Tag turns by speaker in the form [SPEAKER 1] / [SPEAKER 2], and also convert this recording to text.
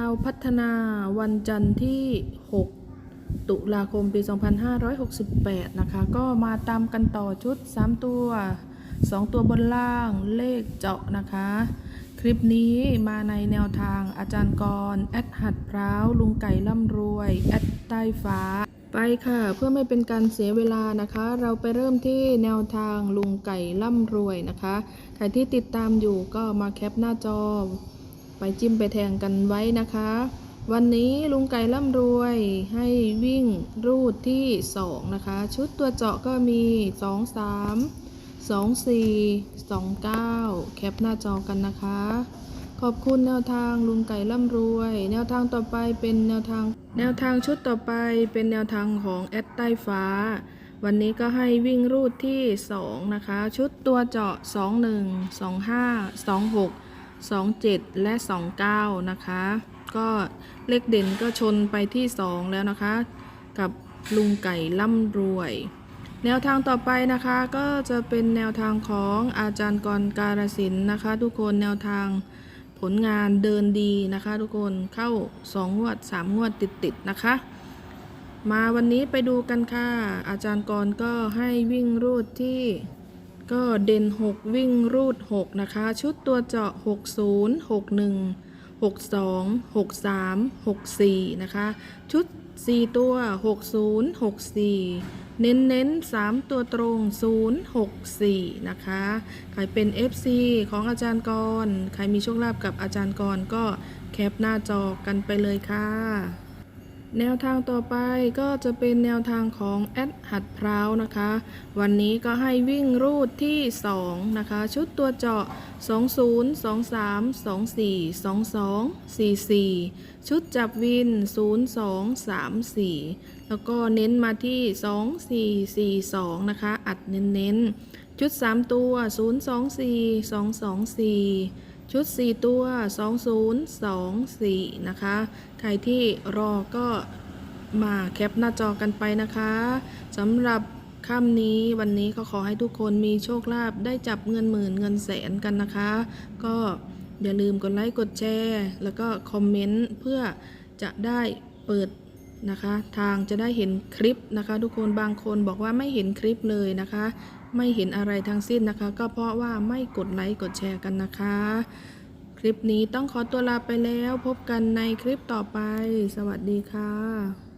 [SPEAKER 1] าวพัฒนาวันจันทร์ที่ 6 ตุลาคมปี 2568 นะคะ ก็มาตามกันต่อชุด 3 ตัว 2 ตัวบนล่างเลขเจาะนะคะ คลิปนี้มาในแนวทางอาจารย์กรแอดหัดพร้าว ลุงไก่ล่ำรวย แอดใต้ฟ้า ไปค่ะ เพื่อไม่เป็นการเสียเวลานะคะ เราไปเริ่มที่แนวทางลุงไก่ล่ำรวยนะคะ ใครที่ติดตามอยู่ก็มาแคปหน้าจอ ไปจิ้มไปแทงกันไว้นะคะ วันนี้ลุงไก่ร่ำรวยให้วิ่งรูดที่ 2 นะคะ ชุดตัวเจาะก็มี 2 3 2 4 2 9 แคปหน้าจอกันนะคะ ขอบคุณแนวทางลุงไก่ร่ำรวย แนวทางต่อไปเป็นแนวทาง แนวทางชุดต่อไปเป็นแนวทางของแอดใต้ฟ้า วันนี้ก็ให้วิ่งรูดที่ 2 นะคะ ชุดตัวเจาะ 21 25 26 27 และ 29 นะคะ ก็เลขเด่นก็ชนไปที่ 2 แล้วนะคะ กับลุงไก่ล่ำรวย แนวทางต่อไปนะคะก็จะเป็นแนวทางของอาจารย์กรการสินธุ์นะคะ ทุกคนแนวทางผลงานเดินดีนะคะ ทุกคนเข้า 2 งวด 3 งวดติด ๆ นะคะ มาวันนี้ไปดูกันค่ะ อาจารย์กรก็ให้วิ่งรูดที่ ก็เด่น 6 วิ่งรูด 6 นะคะ ชุดตัวเจาะ 60 61 62 63 64 นะคะ ชุด 4 ตัว 60 64 เน้นเน้น3ตัวตรง 0 6 4 นะคะ ใครเป็น FC ของอาจารย์กร ใครมีโชคลาภกับอาจารย์กรก็แคปหน้าจอกันไปเลยค่ะ แนวทางต่อไปก็จะเป็นแนวทางของแอดหัดพร้าวนะคะ วันนี้ก็ให้วิ่งรูดที่ 2 นะคะ ชุดตัวเจาะ 20 23 24 22 44 ชุดจับวิน 02 34 แล้วก็เน้นมาที่ 2442 นะคะ อัดเน้นๆ ชุด 3 ตัว 024 224 ชุด 4 ตัว 2024 นะคะ ใครที่รอก็มาแคปหน้าจอกันไปนะคะสำหรับค่ำนี้วันนี้ก็ขอให้ทุกคนมีโชคลาภได้จับเงินหมื่นเงินแสนกันนะคะ ก็อย่าลืมกดไลค์กดแชร์ แล้วก็คอมเมนต์เพื่อจะได้เปิด นะคะ ทางจะได้เห็นคลิปนะคะ ทุกคนบางคนบอกว่าไม่เห็นคลิปเลยนะคะ ไม่เห็นอะไรทั้งสิ้นนะคะ ก็เพราะว่าไม่กดไลค์กดแชร์กันนะคะ คลิปนี้ต้องขอตัวลาไปแล้ว พบกันในคลิปต่อไป สวัสดีค่ะ